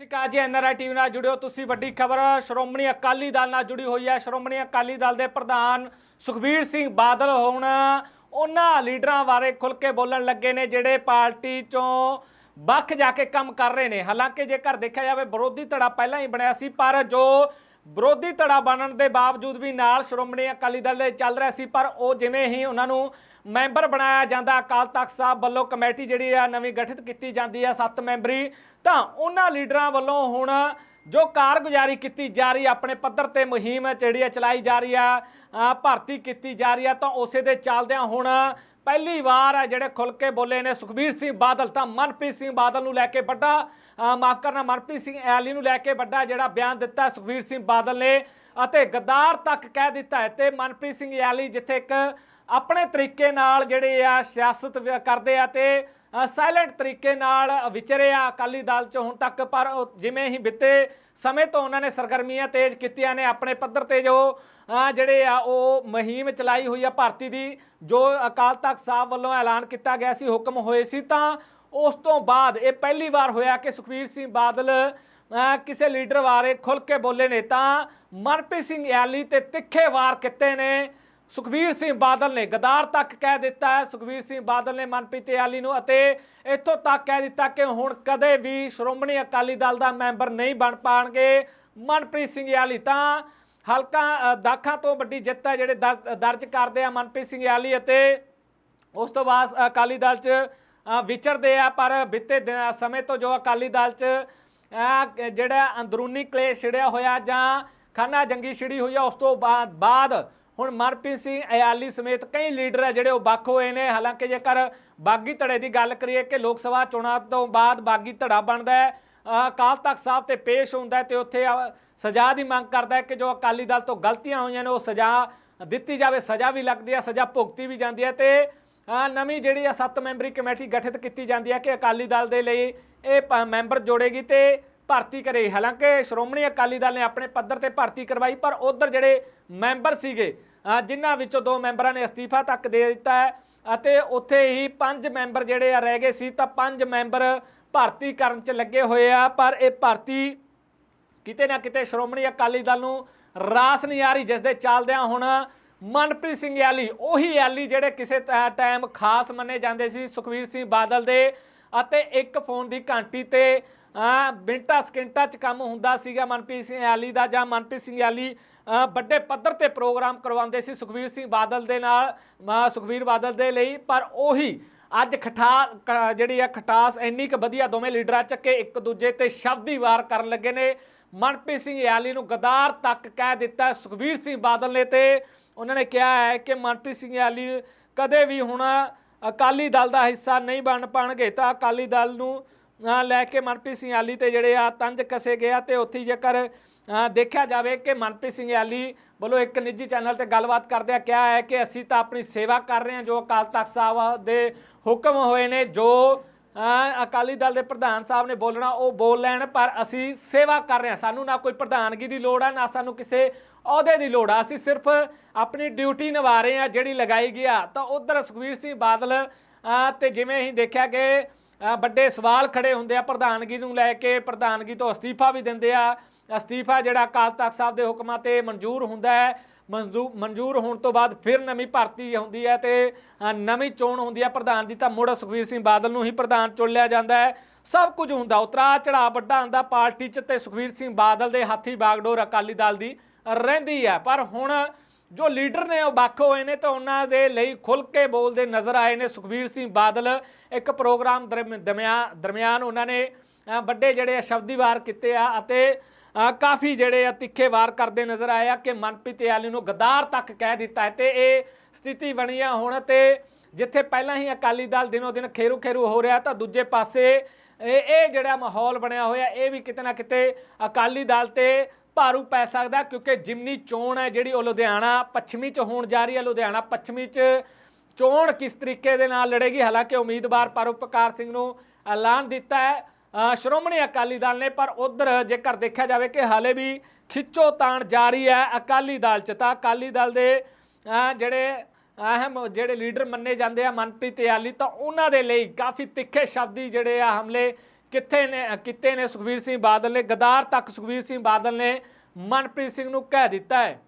ਸ਼ਿਕਾ ਜੀ NRI TV ਨਾਲ ਜੁੜਿਓ। ਤੁਸੀਂ ਵੱਡੀ ਖਬਰ, ਸ਼੍ਰੋਮਣੀ ਅਕਾਲੀ ਦਲ ਨਾਲ ਜੁੜੀ ਹੋਈ ਹੈ। ਸ਼੍ਰੋਮਣੀ ਅਕਾਲੀ ਦਲ ਦੇ ਪ੍ਰਧਾਨ ਸੁਖਬੀਰ ਸਿੰਘ ਬਾਦਲ ਹੁਣ ਉਹਨਾਂ ਲੀਡਰਾਂ ਬਾਰੇ ਖੁੱਲ ਕੇ ਬੋਲਣ ਲੱਗੇ ਨੇ, ਜਿਹੜੇ ਪਾਰਟੀ ਚੋਂ ਵੱਖ ਜਾ ਕੇ ਕੰਮ ਕਰ ਰਹੇ ਨੇ। ਹਾਲਾਂਕਿ ਜੇਕਰ ਦੇਖਿਆ ਜਾਵੇ, ਵਿਰੋਧੀ ਧੜਾ ਪਹਿਲਾਂ ਹੀ ਬਣਿਆ ਸੀ, ਪਰ ਜੋ ਵਿਰੋਧੀ ਧੜਾ ਬਣਨ ਦੇ ਬਾਵਜੂਦ ਵੀ ਨਾਲ ਸ਼੍ਰੋਮਣੀ ਅਕਾਲੀ ਦਲ ਦੇ ਚੱਲ ਰਿਹਾ ਸੀ ਪਰ ਉਹ ਜਿਵੇਂ ਹੀ ਉਹਨਾਂ ਨੂੰ ਮੈਂਬਰ ਬਣਾਇਆ ਜਾਂਦਾ ਅਕਾਲ ਤਖਤ ਸਾਹਿਬ ਵੱਲੋਂ ਕਮੇਟੀ ਜਿਹੜੀ ਆ ਨਵੀਂ ਗਠਿਤ ਕੀਤੀ ਜਾਂਦੀ ਆ ਸੱਤ ਮੈਂਬਰੀ ਤਾਂ ਉਹਨਾਂ ਲੀਡਰਾਂ ਵੱਲੋਂ ਹੁਣ ਜੋ ਕਾਰਗੁਜ਼ਾਰੀ ਕੀਤੀ ਜਾ ਰਹੀ ਆ, ਆਪਣੇ ਪੱਧਰ ਤੇ ਮੁਹਿੰਮ ਜਿਹੜੀ ਆ ਚਲਾਈ ਜਾ ਰਹੀ ਆ ਭਰਤੀ ਕੀਤੀ ਜਾ ਰਹੀ ਆ ਤਾਂ ਉਸੇ ਦੇ ਚੱਲਦਿਆਂ ਹੁਣ ਪਹਿਲੀ ਵਾਰ ਜਿਹੜੇ ਖੁੱਲ ਕੇ ਬੋਲੇ ਨੇ। ਸੁਖਬੀਰ ਸਿੰਘ ਬਾਦਲ ਤਾਂ ਮਨਪ੍ਰੀਤ ਸਿੰਘ ਬਾਦਲ ਨੂੰ ਲੈ ਕੇ ਵੱਡਾ ਮਾਫ ਕਰਨਾ, ਮਨਪ੍ਰੀਤ ਸਿੰਘ ਐਲੀ ਨੂੰ ਲੈ ਕੇ ਵੱਡਾ ਜਿਹੜਾ ਬਿਆਨ ਦਿੱਤਾ ਸੁਖਬੀਰ ਸਿੰਘ ਬਾਦਲ ਨੇ ਅਤੇ ਗੱਦਾਰ ਤੱਕ ਕਹਿ ਦਿੱਤਾ ਹੈ ਤੇ ਮਨਪ੍ਰੀਤ ਸਿੰਘ ਐਲੀ ਜਿੱਥੇ ਇੱਕ ਆਪਣੇ ਤਰੀਕੇ ਨਾਲ ਜਿਹੜੇ ਆ ਸਿਆਸਤ ਕਰਦੇ ਆ ਤੇ ਸਾਇਲੈਂਟ ਤਰੀਕੇ ਨਾਲ ਵਿਚਰੇ ਆ ਅਕਾਲੀ ਦਲ ਚ ਹੁਣ ਤੱਕ। ਪਰ ਉਹ ਜਿਵੇਂ ਹੀ ਬਿੱਤੇ ਸਮੇਂ ਤੋਂ ਉਹਨਾਂ ਨੇ ਸਰਗਰਮੀਆਂ ਤੇਜ਼ ਕੀਤੀਆਂ ਨੇ, ਆਪਣੇ ਪੱਧਰ ਤੇ ਜੋ ਜਿਹੜੇ ਆ, ਉਹ ਮੁਹਿੰਮ ਚਲਾਈ ਹੋਈ ਆ ਭਾਰਤੀ ਦੀ, ਜੋ ਅਕਾਲ ਤਖਤ ਸਾਹਿਬ ਵੱਲੋਂ ਐਲਾਨ ਕੀਤਾ ਗਿਆ ਸੀ, ਹੁਕਮ ਹੋਏ ਸੀ, ਤਾਂ ਉਸ ਤੋਂ ਬਾਅਦ ਇਹ ਪਹਿਲੀ ਵਾਰ ਹੋਇਆ ਕਿ ਸੁਖਬੀਰ ਸਿੰਘ ਬਾਦਲ ਕਿਸੇ ਲੀਡਰ ਬਾਰੇ ਖੁੱਲ ਕੇ ਬੋਲੇ ਨੇ, ਤਾਂ ਮਨਪ੍ਰੀਤ ਸਿੰਘ ਯਾਲੀ ਤੇ ਤਿੱਖੇ ਵਾਰ ਕੀਤੇ ਨੇ। ਸੁਖਬੀਰ ਸਿੰਘ ਬਾਦਲ ਨੇ ਗਦਾਰ ਤੱਕ ਕਹਿ ਦਿੱਤਾ ਹੈ, ਸੁਖਬੀਰ ਸਿੰਘ ਬਾਦਲ ਨੇ ਮਨਪ੍ਰੀਤ ਯਾਲੀ ਨੂੰ, ਅਤੇ ਇੱਥੋਂ ਤੱਕ ਕਹਿ ਦਿੱਤਾ ਕਿ ਹੁਣ ਕਦੇ ਵੀ ਸ਼੍ਰੋਮਣੀ ਅਕਾਲੀ ਦਲ ਦਾ ਮੈਂਬਰ ਨਹੀਂ ਬਣ ਪਾਣਗੇ ਮਨਪ੍ਰੀਤ ਸਿੰਘ ਯਾਲੀ, ਤਾਂ ਹਲਕਾ ਦਾਖਾਂ ਤੋਂ ਵੱਡੀ ਜਿੱਤ ਹੈ ਜਿਹੜੇ ਦਰ- ਦਰਜ ਕਰਦੇ ਆ ਮਨਪ੍ਰੀਤ ਸਿੰਘ ਯਾਲੀ ਅਤੇ ਉਸ ਤੋਂ ਬਾਅਦ ਅਕਾਲੀ ਦਲ ਚ ਵਿਚਰਦੇ ਆ, ਪਰ ਬਿੱਤੇ ਦਿਨ- ਸਮੇਂ ਤੋਂ ਜੋ ਅਕਾਲੀ ਦਲ ਚ ਜਿਹੜਾ ਅੰਦਰੂਨੀ ਕਲੇਸ਼ ਛਿੜਿਆ ਹੋਇਆ ਜਾਂ ਖਾਨਾ ਜੰਗੀ ਛਿੜੀ ਹੋਈ ਆ, ਉਸ ਤੋਂ ਬਾਅਦ ਬਾਅਦ ਹੁਣ ਮਨਪ੍ਰੀਤ ਸਿੰਘ ਅਯਾਲੀ ਸਮੇਤ ਕਈ ਲੀਡਰ ਆ ਜਿਹੜੇ ਉਹ ਵੱਖ ਹੋਏ ਨੇ। ਹਾਲਾਂਕਿ ਜੇਕਰ ਬਾਗੀ ਧੜੇ ਦੀ ਗੱਲ ਕਰੀਏ ਕਿ ਲੋਕ ਸਭਾ ਚੋਣਾਂ ਤੋਂ ਬਾਅਦ ਬਾਗੀ ਧੜਾ ਬਣਦਾ ਹੈ ਅਕਾਲ ਤਖਤ ਸਾਹਿਬ ਤੇ ਪੇਸ਼ ਹੁੰਦਾ ਹੈ ਤੇ ਉੱਥੇ ਸਜ਼ਾ ਦੀ ਮੰਗ ਕਰਦਾ ਕਿ ਜੋ ਅਕਾਲੀ ਦਲ ਤੋਂ ਗਲਤੀਆਂ ਹੋਈਆਂ ਨੇ ਉਹ ਸਜ਼ਾ ਦਿੱਤੀ ਜਾਵੇ, ਸਜ਼ਾ ਵੀ ਲੱਗਦੀ ਹੈ, ਸਜ਼ਾ ਭੁਗਤੀ ਵੀ ਜਾਂਦੀ ਹੈ ਤੇ ਨਵੀਂ ਜਿਹੜੀ ਆ ਸੱਤ ਮੈਂਬਰੀ ਕਮੇਟੀ ਗਠਿਤ ਕੀਤੀ ਜਾਂਦੀ ਹੈ ਕਿ ਅਕਾਲੀ ਦਲ ਦੇ ਲਈ ਇਹ ਮੈਂਬਰ ਜੋੜੇਗੀ ਤੇ ਭਰਤੀ ਕਰੇਗੀ। ਹਾਲਾਂਕਿ ਸ਼੍ਰੋਮਣੀ ਅਕਾਲੀ ਦਲ ਨੇ ਆਪਣੇ ਪੱਧਰ ਤੇ ਭਰਤੀ ਕਰਵਾਈ, ਪਰ ਉਧਰ ਜਿਹੜੇ ਮੈਂਬਰ ਸੀਗੇ ਜਿਨ੍ਹਾਂ ਵਿੱਚੋਂ ਦੋ ਮੈਂਬਰਾਂ ਨੇ ਅਸਤੀਫਾ ਤੱਕ ਦੇ ਦਿੱਤਾ ਹੈ ਅਤੇ ਉੱਥੇ ਹੀ ਪੰਜ ਮੈਂਬਰ ਜਿਹੜੇ ਆ ਰਹਿ ਗਏ ਸੀ, ਤਾਂ ਪੰਜ ਮੈਂਬਰ ਭਰਤੀ ਕਰਨ 'ਚ ਲੱਗੇ ਹੋਏ ਆ ਪਰ ਇਹ ਭਰਤੀ ਕਿਤੇ ਨਾ ਕਿਤੇ ਸ਼੍ਰੋਮਣੀ ਅਕਾਲੀ ਦਲ ਨੂੰ ਰਾਸ ਨਹੀਂ ਆ ਰਹੀ ਜਿਸ ਦੇ ਚੱਲਦਿਆਂ ਹੁਣ ਮਨਪ੍ਰੀਤ ਸਿੰਘ ਯਾਲੀ ਉਹੀ ਯਾਲੀ ਜਿਹੜੇ ਕਿਸੇ ਟਾਈਮ ਖਾਸ ਮੰਨੇ ਜਾਂਦੇ ਸੀ ਸੁਖਵੀਰ ਸਿੰਘ ਬਾਦਲ ਦੇ ਅਤੇ ਇੱਕ ਫੋਨ ਦੀ ਘੰਟੀ ਤੇ ਮਿੰਟਾਂ ਸਕਿੰਟਾਂ 'ਚ ਕੰਮ ਹੁੰਦਾ ਸੀਗਾ ਮਨਪ੍ਰੀਤ ਸਿੰਘ ਯਾਲੀ ਦਾ ਜਾਂ ਮਨਪ੍ਰੀਤ ਸਿੰਘ ਯਾਲੀ ਵੱਡੇ ਪੱਧਰ ਤੇ ਪ੍ਰੋਗਰਾਮ ਕਰਵਾਉਂਦੇ ਸੀ ਸੁਖਵੀਰ ਸਿੰਘ ਬਾਦਲ ਦੇ ਨਾਲ ਅ, ਸੁਖਵੀਰ ਬਾਦਲ ਦੇ ਲਈ ਪਰ ਉਹੀ ਅੱਜ ਖਟਾ ਕ- ਜਿਹੜੀ ਆ ਖਟਾਸ ਇੰਨੀ ਕੁ ਵਧੀਆ ਦੋਵੇਂ ਲੀਡਰਾਂ ਚੱਕੇ, ਇੱਕ ਦੂਜੇ ਤੇ ਸ਼ਬਦੀ ਵਾਰ ਕਰਨ ਲੱਗੇ ਨੇ। ਮਨਪ੍ਰੀਤ ਸਿੰਘ ਯਾਲੀ ਨੂੰ ਗਦਾਰ ਤੱਕ ਕਹਿ ਦਿੱਤਾ ਸੁਖਬੀਰ ਸਿੰਘ ਬਾਦਲ ਨੇ ਤੇ ਉਹਨਾਂ ਨੇ ਕਿਹਾ ਹੈ ਕਿ ਮਨਪ੍ਰੀਤ ਸਿੰਘ ਯਾਲੀ ਕਦੇ ਵੀ ਹੁਣ ਅਕਾਲੀ ਦਲ ਦਾ ਹਿੱਸਾ ਨਹੀਂ ਬਣ ਪਾਣਗੇ। ਤਾਂ ਅਕਾਲੀ ਦਲ ਨੂੰ ਲੈ ਕੇ ਮਨਪ੍ਰੀਤ ਸਿੰਘ ਯਾਲੀ ਤੇ ਜਿਹੜੇ ਆ ਤੰਜ ਕਸੇ ਗਿਆ ਤੇ ਉੱਥੇ ਜੇਕਰ ਦੇਖਿਆ ਜਾਵੇ ਕਿ ਮਨਪ੍ਰੀਤ ਸਿੰਘ ਯਾਲੀ ਵੱਲੋਂ ਇੱਕ ਨਿੱਜੀ ਚੈਨਲ ਤੇ ਗੱਲਬਾਤ ਕਰਦਿਆਂ ਕਿਹਾ ਹੈ ਕਿ ਅਸੀਂ ਤਾਂ ਆਪਣੀ ਸੇਵਾ ਕਰ ਰਹੇ ਹਾਂ ਜੋ ਅਕਾਲ ਤਖਤ ਸਾਹਿਬ ਦੇ ਹੁਕਮ ਹੋਏ ਨੇ ਜੋ ਅਕਾਲੀ ਦਲ ਦੇ ਪ੍ਰਧਾਨ ਸਾਹਿਬ ਨੇ ਬੋਲਣਾ ਉਹ ਬੋਲ ਲੈਣ ਪਰ ਅਸੀਂ ਸੇਵਾ ਕਰ ਰਹੇ ਹਾਂ। ਸਾਨੂੰ ਨਾ ਕੋਈ ਪ੍ਰਧਾਨਗੀ ਦੀ ਲੋੜ ਆ ਨਾ ਸਾਨੂੰ ਕਿਸੇ ਅਹੁਦੇ ਦੀ ਲੋੜ ਆ। ਅਸੀਂ ਸਿਰਫ ਆਪਣੀ ਡਿਊਟੀ ਨਿਭਾ ਰਹੇ ਹਾਂ ਜਿਹੜੀ ਲਗਾਈ ਗਿਆ ਤਾਂ ਉਧਰ ਸੁਖਵੀਰ ਸਿੰਘ ਬਾਦਲ ਅ, ਤੇ ਜਿਵੇਂ ਹੀ ਦੇਖਿਆ ਕਿ ਵੱਡੇ ਸਵਾਲ ਖੜੇ ਹੁੰਦੇ ਆ ਪ੍ਰਧਾਨਗੀ ਨੂੰ ਲੈ ਕੇ ਪ੍ਰਧਾਨਗੀ ਤੋਂ ਅਸਤੀਫਾ ਵੀ ਦਿੰਦੇ ਆ ਅਸਤੀਫਾ ਜਿਹੜਾ ਅਕਾਲ ਤਖਤ ਸਾਹਿਬ ਦੇ ਹੁਕਮਾਂ ਤੇ ਮਨਜ਼ੂਰ ਹੁੰਦਾ ਹੈ। ਮਨਜ਼ੂ- ਮਨਜ਼ੂਰ ਹੋਣ ਤੋਂ ਬਾਅਦ ਫਿਰ ਨਵੀਂ ਭਰਤੀ ਹੁੰਦੀ ਹੈ ਤੇ ਨਵੀਂ ਚੋਣ ਹੁੰਦੀ ਹੈ। ਪ੍ਰਧਾਨ ਦੀ ਤਾਂ ਮੁੜ ਸੁਖਵੀਰ ਸਿੰਘ ਬਾਦਲ ਨੂੰ ਹੀ ਪ੍ਰਧਾਨ ਚੁਣ ਲਿਆ ਜਾਂਦਾ ਹੈ। ਸਭ ਕੁਝ ਹੁੰਦਾ ਉਤਰਾ ਚੜਾ ਵੱਡਾ ਹੁੰਦਾ ਪਾਰਟੀ 'ਚ ਤੇ ਸੁਖਵੀਰ ਸਿੰਘ ਬਾਦਲ ਦੇ ਹੱਥੀ ਬਾਗਡੋਰ ਅਕਾਲੀ ਦਲ ਦੀ ਰਹਿੰਦੀ ਹੈ। ਪਰ ਹੁਣ ਜੋ ਲੀਡਰ ਨੇ ਉਹ ਵੱਖ ਹੋਏ ਨੇ ਤਾਂ ਉਹਨਾਂ ਦੇ ਲਈ ਖੁੱਲ ਕੇ ਬੋਲਦੇ ਨਜ਼ਰ ਆਏ ਨੇ। ਸੁਖਵੀਰ ਸਿੰਘ ਬਾਦਲ ਇੱਕ ਪ੍ਰੋਗਰਾਮ ਦਰਮਿ- ਦਰਮਿਆਨ ਦਰਮਿਆਨ ਉਹਨਾਂ ਨੇ ਵੱਡੇ ਜਿਹੜੇ ਆ ਸ਼ਬਦੀ ਵਾਰ ਕੀਤੇ ਆ ਅਤੇ ਕਾਫੀ ਜਿਹੜੇ ਆ ਤਿੱਖੇ ਵਾਰ ਕਰਦੇ ਨਜ਼ਰ ਆਏ ਆ ਕਿ ਮਨਪ੍ਰੀਤ ਯਾਲੀ ਨੂੰ ਗਦਾਰ ਤੱਕ ਕਹਿ ਦਿੱਤਾ ਹੈ ਤੇ ਇਹ ਸਥਿਤੀ ਬਣੀ ਆ ਹੁਣ ਤੇ ਜਿੱਥੇ ਪਹਿਲਾਂ ਹੀ ਅਕਾਲੀ ਦਲ ਦਿਨੋ ਦਿਨ ਖੇਰੂ ਖੇਰੂ ਹੋ ਰਿਹਾ ਤਾਂ ਦੂਜੇ ਪਾਸੇ ਇਹ ਇਹ ਜਿਹੜਾ ਮਾਹੌਲ ਬਣਿਆ ਹੋਇਆ, ਇਹ ਵੀ ਕਿਤੇ ਨਾ ਕਿਤੇ ਅਕਾਲੀ ਦਲ ਤੇ ਭਾਰੂ ਪੈ ਸਕਦਾ ਕਿਉਂਕਿ ਜਿਮਨੀ ਚੋਣ ਹੈ ਜਿਹੜੀ ਉਹ ਲੁਧਿਆਣਾ ਪੱਛਮੀ ਚ ਹੋਣ ਜਾ ਰਹੀ ਹੈ, ਲੁਧਿਆਣਾ ਪੱਛਮੀ ਚ ਚੋਣ ਕਿਸ ਤਰੀਕੇ ਦੇ ਨਾਲ ਲੜੇਗੀ? ਹਾਲਾਂਕਿ ਉਮੀਦਵਾਰ ਪਰਉਪਕਾਰ ਸਿੰਘ ਨੂੰ ਐਲਾਨ ਦਿੱਤਾ ਹੈ। ਸ਼੍ਰੋਮਣੀ ਅਕਾਲੀ ਦਲ ਨੇ, ਪਰ ਉਧਰ ਜੇਕਰ ਦੇਖਿਆ ਜਾਵੇ ਕਿ ਹਾਲੇ ਵੀ ਖਿੱਚੋ ਤਾਣ ਜਾਰੀ ਹੈ ਅਕਾਲੀ ਦਲ ਚ, ਤਾਂ ਅਕਾਲੀ ਦਲ ਦੇ ਜਿਹੜੇ ਅਹਿਮ, ਜਿਹੜੇ ਲੀਡਰ ਮੰਨੇ ਜਾਂਦੇ ਆ ਮਨਪ੍ਰੀਤ ਯਾਲੀ, ਤਾਂ ਉਹਨਾਂ ਦੇ ਲਈ ਕਾਫੀ ਤਿੱਖੇ ਸ਼ਬਦੀ ਜਿਹੜੇ ਆ ਹਮਲੇ ਕਿੱਥੇ ਨੇ ਕਿਤੇ ਨੇ ਸੁਖਬੀਰ ਸਿੰਘ ਬਾਦਲ ਨੇ, ਗਦਾਰ ਤੱਕ ਸੁਖਬੀਰ ਸਿੰਘ ਬਾਦਲ ਨੇ ਮਨਪ੍ਰੀਤ ਸਿੰਘ ਨੂੰ ਕਹਿ ਦਿੱਤਾ ਹੈ।